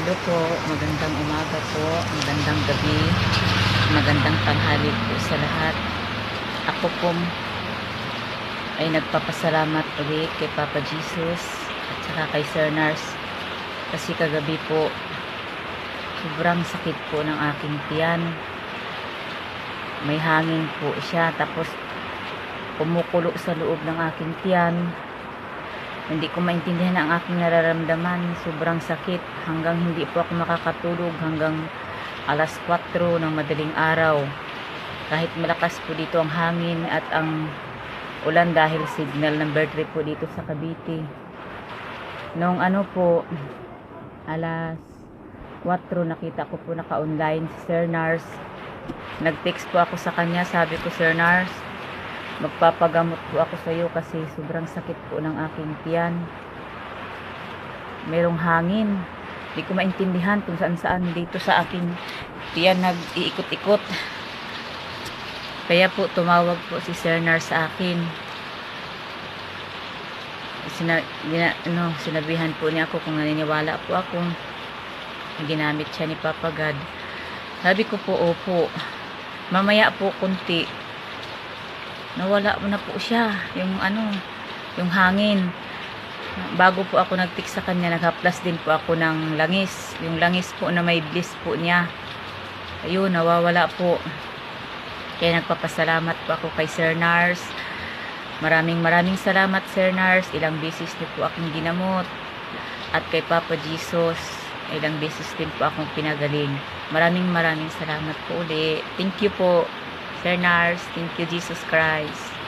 Hello po, magandang umaga po, magandang gabi, magandang tanghali po sa lahat. Ako po ay nagpapasalamat ulit kay Papa Jesus at saka kay Sir Nars kasi kagabi po sobrang sakit po ng aking tiyan. May hangin po siya tapos kumukulo sa loob ng aking tiyan. Hindi ko maintindihan ang aking nararamdaman. Sobrang sakit hanggang hindi po ako makakatulog hanggang alas 4 ng madaling araw. Kahit malakas po dito ang hangin at ang ulan dahil signal number 3 po dito sa Cavite. Noong ano po, alas 4 nakita ko po naka-online si Sir Nars. Nag-text po ako sa kanya, sabi ko Sir Nars, magpapagamot po ako sa iyo kasi sobrang sakit po ng aking tiyan. Merong hangin. Hindi ko maintindihan kung saan saan dito sa aking tiyan nag-iikot-ikot. Kaya po tumawag po si Sir Nars sa akin. Sina, gina, ano, sinabihan po niya ako kung naniniwala po ako na ginamit siya ni Papa God. Sabi ko po, opo. Mamaya po kunti nawala mo na po siya yung ano yung hangin. Bago po ako nagtik sa kanya naghaplas din po ako ng langis. Yung langis po na may bliss po niya. Ayun nawawala po. Kaya nagpapasalamat po ako kay Sir Nars. Maraming maraming salamat Sir Nars. Ilang beses niyo po akong ginamot. At kay Papa Jesus ilang beses din po akong pinagaling. Maraming maraming salamat po uli thank you po Sir thank you Jesus Christ.